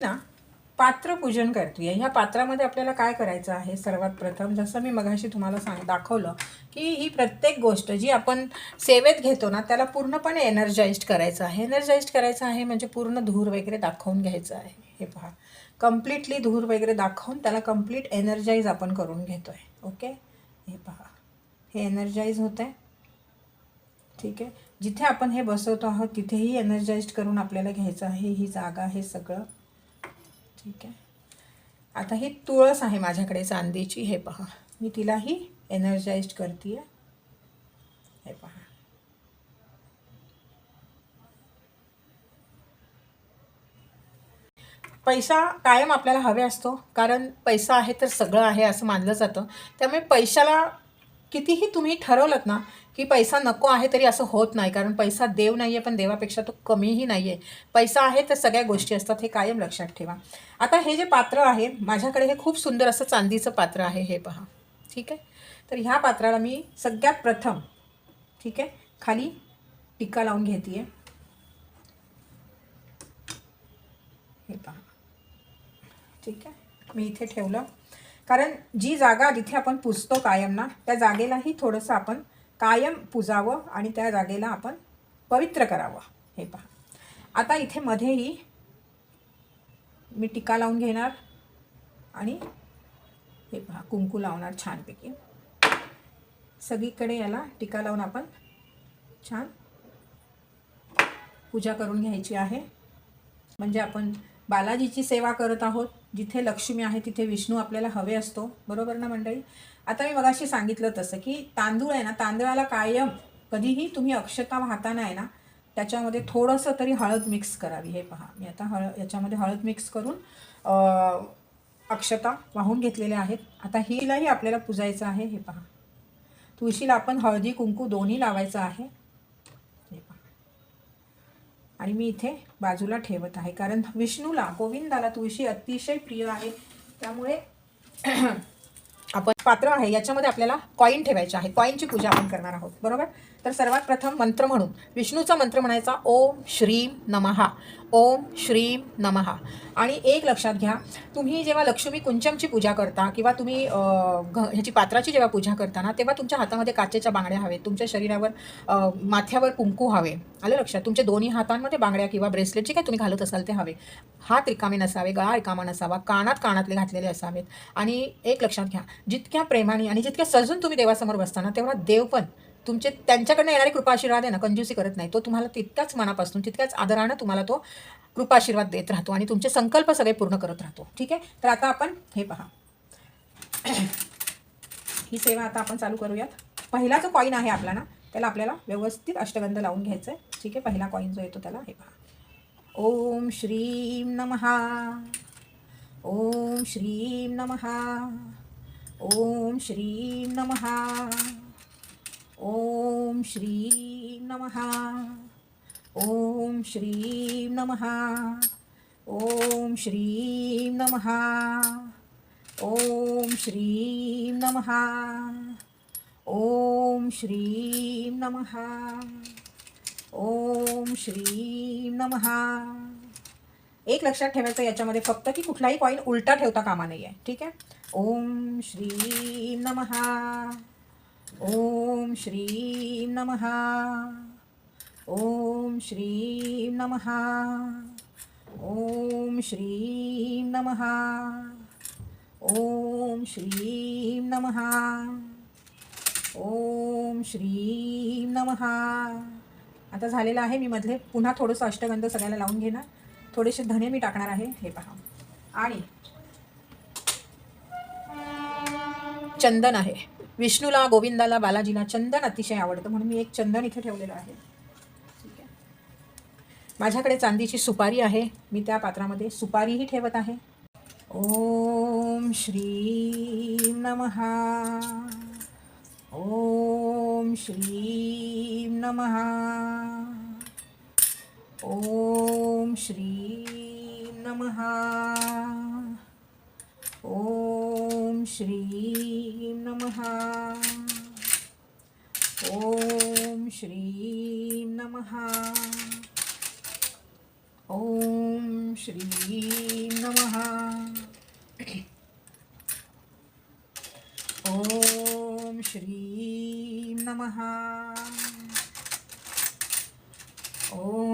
ना पात्रपूजन करतोय. ह्या पात्रामध्ये आपल्याला काय करायचं आहे? सर्वात प्रथम जसं मी मगाशी तुम्हाला सांग दाखवलं की ही प्रत्येक गोष्ट जी आपण सेवेत घेतो ना त्याला पूर्णपणे एनर्जाइज्ड करायचं आहे. एनर्जाइज्ड करायचं आहे म्हणजे पूर्ण धूर वगैरे दाखवून घ्यायचं आहे. हे पहा. कम्प्लिटली धूर वगैरे दाखवून त्याला कंप्लीट एनर्जाईज आपण करून घेतो आहे ओके हे पहा. हे एनर्जाईज होतं आहे ठीक आहे? जिथे आपण हे बसवतो आहोत तिथेही एनर्जाइज्ड करून आपल्याला घ्यायचं आहे. ही जागा हे सगळं. ठीक आहे. आता ही तुळस आहे माझ्याकडे चांदीची. हे पहा. मी तिलाही एनर्जाइज करते हे पहा. पैसा कायम आपल्याला हवे असतो कारण पैसा आहे तर सगळं आहे असं मानलं जातं. त्यामुळे पैशाला कितीही तुम्ही ठरवलं ना की पैसा नको आहे तरी असं होत नाही कारण पैसा देव नाही आहे पण देवापेक्षा तो कमीही नाही आहे पैसा आहे तर सगळ्या गोष्टी असतात हे कायम लक्षात ठेवा. आता हे जे पात्र आहे माझ्याकडे हे खूप सुंदर असं चांदीचं पात्र आहे हे पहा. ठीक आहे? तर ह्या पात्राला मी सगळ्यात प्रथम ठीक आहे खाली टिक्का लावून घेते हे पहा. ठीक आहे? मी इथे ठेवलं. कारण जी जागा जिथे आपण पुजतो कायम ना त्या जागेलाही थोडंसं आपण कायम पुजावं आणि त्या जागेला आपण पवित्र करावं. हे पहा. आता इथे मध्येही मी टिका लावून घेणार आणि हे पहा कुंकू लावणार छानपैकी. सगळीकडे याला टिका लावून आपण छान पूजा करून घ्यायची आहे. म्हणजे आपण बालाजीची सेवा करत आहोत. जिथे लक्ष्मी आहे तिथे विष्णू आपल्याला हवे असतो. बरोबर ना मंडळी? आता मी मगाशी सांगितलं तसं की तांदूळ आहे ना तांदळाला कायम कधीही तुम्ही अक्षता वाहताना आहे ना त्याच्यामध्ये थोडंसं तरी हळद मिक्स करावी. हे पहा मी आता हळ याच्यामध्ये हळद मिक्स करून अक्षता वाहून घेतलेल्या आहेत. आता हिलाही आपल्याला पुजायचं आहे. हे पहा. तुळशीला आपण हळदी कुंकू दोन्ही लावायचं आहे. हे पहा. आणि मी इथे बाजूला ठेवत आहे. कारण विष्णूला गोविंदाला तुळशी अतिशय प्रिय आहे. त्यामुळे आपण पात्र आहे. याच्यामध्ये आपल्याला कॉईन ठेवायचे आहे. कॉईनची पूजा आपण करणार आहोत. बरोबर? तर सर्वात प्रथम मंत्र म्हणून. विष्णूचा मंत्र म्हणायचा ओम श्रीम नमहा ओम श्रीम नमहा आणि एक लक्षात घ्या तुम्ही जेव्हा लक्ष्मी कुंचमची पूजा करता किंवा तुम्ही घ ह्याची पात्राची जेव्हा पूजा करता ना तेव्हा तुमच्या हातामध्ये काचेच्या बांगड्या हवे तुमच्या शरीरावर माथ्यावर कुंकू हवे. आलं लक्षात? तुमच्या दोन्ही हातांमध्ये बांगड्या किंवा ब्रेसलेट जे काही तुम्ही घालत असाल ते हवे. हात रिकामे नसावे गळा रिकामा नसावा कानात कानातले घातलेले असावेत. आणि एक लक्षात घ्या जितक्या प्रेमाने आणि जितक्या सजून तुम्ही देवासमोर बसताना तेवढा देव पण तुमचे त्यांच्याकडनं येणारी कृपाशीर्वाद आहे ना कंजूसी करत नाही. तो तुम्हाला तितक्याच मनापासून तितक्याच आदरानं तुम्हाला तो कृपाशीर्वाद देत राहतो आणि तुमचे संकल्प सगळे पूर्ण करत राहतो. ठीक आहे? तर आता आपण हे पहा. ही सेवा आता आपण चालू करूयात. पहिला जो कॉईन आहे आपला ना त्याला आपल्याला व्यवस्थित अष्टगंध लावून घ्यायचं आहे ठीक आहे? पहिला कॉईन जो येतो त्याला हे पहा. ओम श्रीम नमहा ओम श्रीम नमहा ओम श्री नमहा ओम श्री नमहा ओम श्री नमहा ओम श्री नमहा ओम श्री नमहा ओम श्री नमहा ओम श्री नमहा एक लक्षात ठेवायचं याच्यामध्ये फक्त की कुठलाही कॉईन उलटा ठेवता कामा नाही आहे ठीक आहे? ओम श्री नमहा ओम श्री नमहा ओम श्री नमहा ओम श्री नमहा ओम श्री नमहा ओम श्री नमहा आता झालेलं आहे मी मधले. पुन्हा थोडंसं अष्टगंध सगळ्याला लावून घेणार. थोडेसे धने मी टाकणार आहे. हे पहा. आणि चंदन आहे. विष्णूला गोविंदाला बालाजीला चंदन अतिशय आवडतं म्हणून मी एक चंदन इथे ठेवलेलं आहे. ठीक आहे. माझ्याकडे चांदीची सुपारी आहे. मी त्या पात्रामध्ये सुपारीही ठेवत आहे. ओम श्री नमहा ओम श्री नमहा ओम श्री नमः। ओम श्री नमः। ओम श्री नमः। ओम श्री नमः। ओम श्री नमः। ओम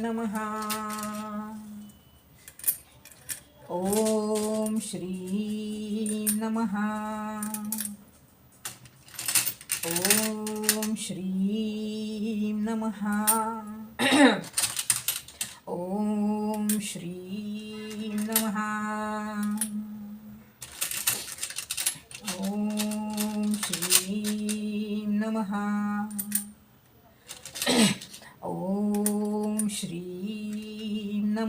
नमः। ॐ श्री नमः। ॐ श्रीं नमः। ॐ श्रीं नमः। ॐ श्रीं नमः ॐ श्रीं नमः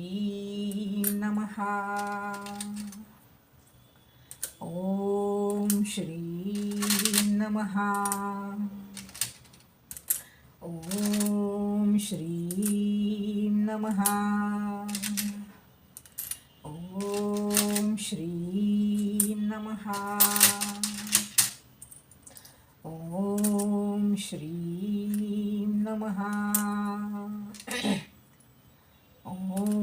ॐ श्री नमः। ॐ श्रीं नमः। ॐ श्रीं नमः। ॐ श्रीं नमः। ॐ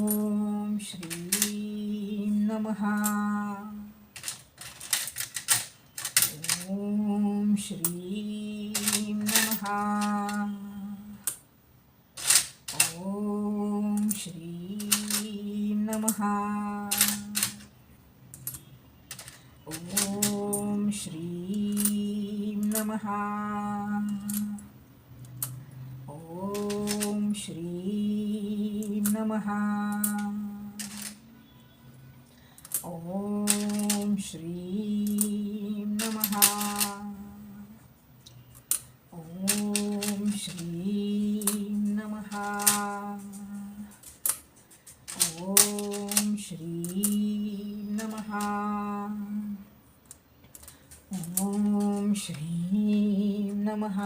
नमहा ओम श्री नमहा ओम श्री नमहा ओम श्रीं नमहा ओम श्री नमहा ॐ श्रीं नमः। ॐ श्रीं नमः। ॐ श्री नमः। ॐ श्रीं नमः।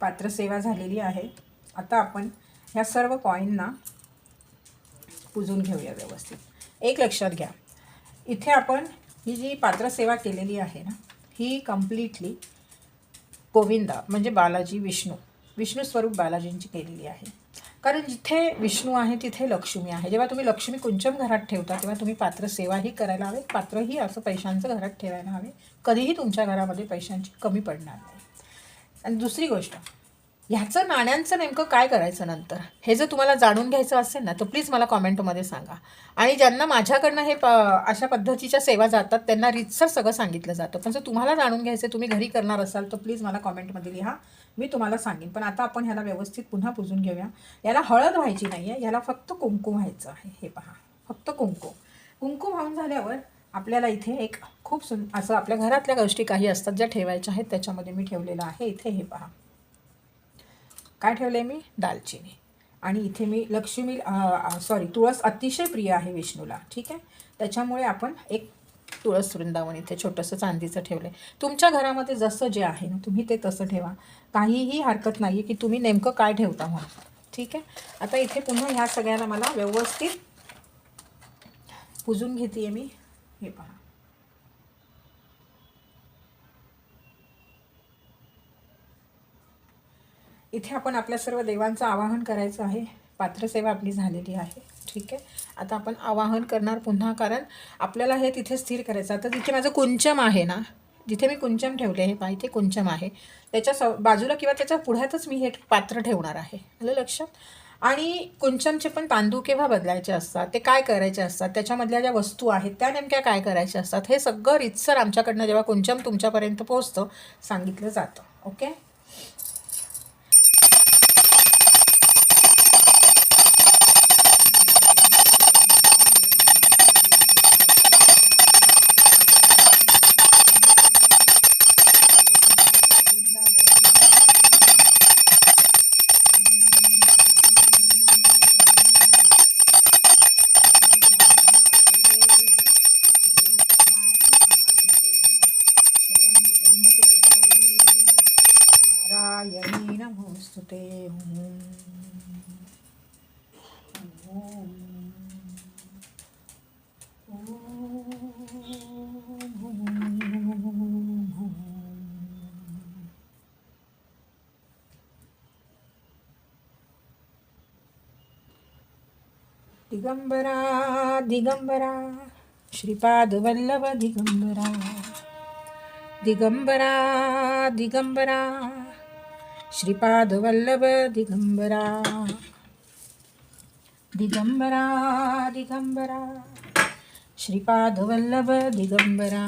पात्रसेवा झालेली आहे. आता आपण ह्या सर्व कॉईनना पुजून घेऊया व्यवस्थित. एक लक्षात घ्या. इथे आपण ही जी पात्रसेवा केलेली आहे ना ही कम्प्लिटली गोविंदा म्हणजे बालाजी विष्णू विष्णू स्वरूप बालाजींची केलेली आहे. कारण जिथे विष्णू आहे तिथे लक्ष्मी आहे. जेव्हा तुम्ही लक्ष्मी कुंचम घरात ठेवता तेव्हा तुम्ही पात्र सेवाही करायला हवे. पात्रही असं पैशांचं घरात ठेवायला हवे. कधीही तुमच्या घरामध्ये पैशांची कमी पडणार नाही. आणि दुसरी गोष्ट ह्याचं नाण्यांचं नेमकं काय करायचं नंतर? हे जर तुम्हाला जाणून घ्यायचं असेल ना तर प्लीज मला कॉमेंटमध्ये सांगा. आणि ज्यांना माझ्याकडनं हे प अशा पद्धतीच्या सेवा जातात त्यांना रितसर सगळं सांगितलं जातं. पण जर तुम्हाला जाणून घ्यायचं तुम्ही घरी करणार असाल तर प्लीज मला कॉमेंटमध्ये लिहा. मी तुम्हाला सांगेन. पण आता आपण ह्याला व्यवस्थित पुन्हा पुजून घेऊया. याला हळद व्हायची नाही आहे याला फक्त कुंकू व्हायचं आहे. हे पहा फक्त कुंकू. कुंकू वाहून झाल्यावर आपल्याला इथे एक खूप सुं असं आपल्या घरातल्या गोष्टी काही असतात ज्या ठेवायच्या आहेत त्याच्यामध्ये मी ठेवलेलं आहे. इथे हे पहा. काय ठेवलं आहे मी? दालचिनी. आणि इथे मी लक्ष्मी सॉरी तुळस अतिशय प्रिय आहे विष्णूला ठीक आहे? त्याच्यामुळे आपण एक तुळस वृंदावन इथे छोटंसं चांदीचं ठेवलं आहे तुमच्या घरामध्ये जसं जे आहे ना तुम्ही ते तसं ठेवा. काहीही हरकत नाही आहे की तुम्ही नेमकं काय ठेवता म्हणून ठीक आहे? आता इथे पुन्हा ह्या सगळ्यांना मला व्यवस्थित पुजून घेते आहे मी. हे पहा. इथे आपण आपल्या सर्व देवांचं आवाहन करायचं आहे. पात्रसेवा आपली झालेली आहे. ठीक आहे? आता आपण आवाहन करणार पुन्हा कारण आपल्याला हे तिथे स्थिर करायचं. आता तिथे माझं कुंचम आहे ना जिथे मी कुंचम ठेवले आहे पहा इथे कुंचम आहे. त्याच्या स बाजूला किंवा त्याच्या पुढ्यातच मी हे पात्र ठेवणार आहे. आलं लक्षात? आणि कुंचमचे पण तांदूळ केव्हा बदलायचे असतात? ते काय करायचे असतात? त्याच्यामधल्या ज्या वस्तू आहेत त्या नेमक्या काय करायच्या असतात? हे सगळं रितसर आमच्याकडनं जेव्हा कुंचम तुमच्यापर्यंत पोहोचतं सांगितलं जातं. ओके? दिगंबरा दिगंबरा श्रीपाद वल्लभ दिगंबरा दिगंबरा दिगंबरा श्रीपाद वल्लभ दिगंबरा दिगंबरा दिगंबरा श्रीपाद वल्लभ दिगंबरा।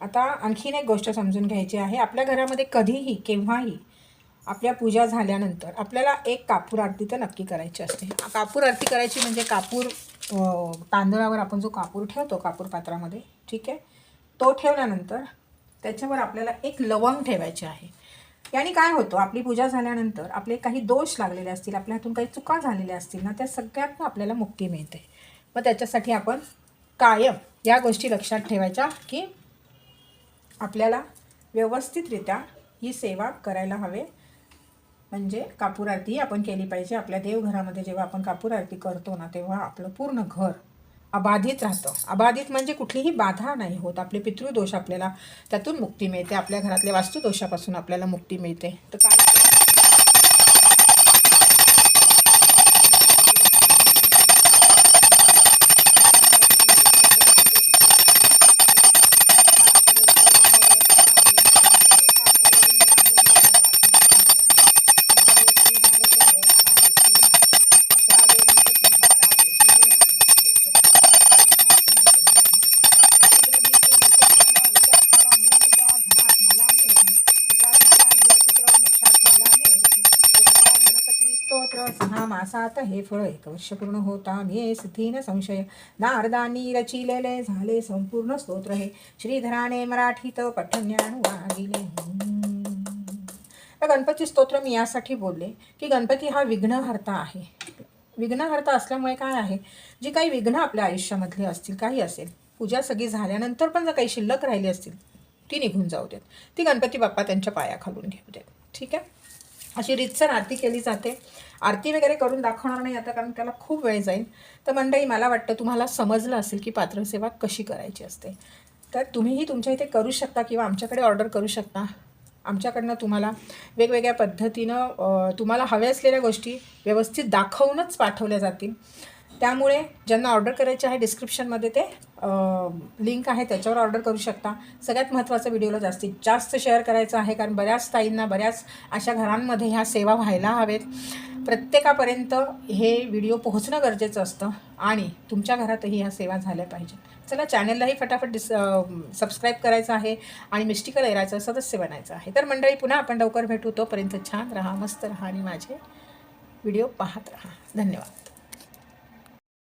आता आणखीन एक गोष्ट समजून घ्यायची आहे. आपल्या घरामध्ये कधीही केव्हाही आपल्या पूजा झाल्यानंतर आपल्याला एक कापूर आरती तर नक्की करायची असते. कापूर आरती करायची म्हणजे कापूर तांदळावर आपण जो कापूर ठेवतो कापूर पात्रामध्ये ठीक आहे? तो ठेवल्यानंतर त्याच्यावर आपल्याला एक लवंग ठेवायचे आहे. याने काय होतं आपली पूजा झाल्यानंतर आपले काही दोष लागलेले असतील आपल्या हातून काही चुका झालेल्या असतील ना त्या सगळ्यातनं आपल्याला मुक्ती मिळते. मग त्याच्यासाठी आपण कायम या गोष्टी लक्षात ठेवायच्या की आपल्याला व्यवस्थितरित्या ही सेवा करायला हवे. म्हणजे कापूर आरती आपण केली पाहिजे. आपल्या देवघरामध्ये जेव्हा आपण कापूर आरती करतो ना तेव्हा आपलं पूर्ण घर अबाधित राहतं. अबाधित म्हणजे कुठलीही बाधा नाही होत. आपले पितृदोष आपल्याला त्यातून मुक्ती मिळते. आपल्या घरातल्या वास्तुदोषापासून आपल्याला मुक्ती मिळते. तर काय स्तोत्र सहा मासात हे फळ एक वर्ष पूर्ण होता. मे सिद्धीन संशय. नारदानी रचिलेले झाले संपूर्ण स्तोत्र हे. श्रीधराने मराठीत पठण्यान वागिले. तर गणपती स्तोत्र मी यासाठी बोलले की गणपती हा विघ्नहर्ता आहे. विघ्नहर्ता असल्यामुळे काय आहे? जी काही विघ्न आपल्या आयुष्यामधली असतील काही असेल पूजा सगळी झाल्यानंतर पण जर काही शिल्लक राहिली असतील ती निघून जाऊ देत. ती गणपती बाप्पा त्यांच्या पायाखालून घेऊ देत. ठीक आहे? अशी रितसर आरती केली जाते. आरती वगैरे करून दाखवणार नाही आता कारण त्याला खूप वेळ जाईल. तर मंडळी मला वाटतं तुम्हाला समजलं असेल की पात्रसेवा कशी करायची असते. तर तुम्हीही तुमच्या इथे करू शकता किंवा आमच्याकडे ऑर्डर करू शकता. आमच्याकडनं तुम्हाला वेगवेगळ्या पद्धतीनं तुम्हाला हव्या असलेल्या गोष्टी व्यवस्थित दाखवूनच पाठवल्या जातील. त्यामुळे ज्यांना ऑर्डर करायचे आहे डिस्क्रिप्शनमध्ये ते लिंक आहे त्याच्यावर ऑर्डर करू शकता. सगळ्यात महत्त्वाचं व्हिडिओला जास्तीत जास्त शेअर करायचं आहे कारण बऱ्याच ताईंना बऱ्याच अशा घरांमध्ये ह्या सेवा व्हायला हवेत. प्रत्येकापर्यंत हे व्हिडिओ पोहोचणं गरजेचं असतं आणि तुमच्या घरातही ह्या सेवा झाल्या पाहिजेत. चला चॅनललाही फटाफट डिस सबस्क्राईब करायचं आहे आणि मिस्टिकल एराचं सदस्य बनायचं आहे. तर मंडळी पुन्हा आपण लवकर भेटू. तोपर्यंत छान राहा मस्त राहा आणि माझे व्हिडिओ पाहत राहा. धन्यवाद.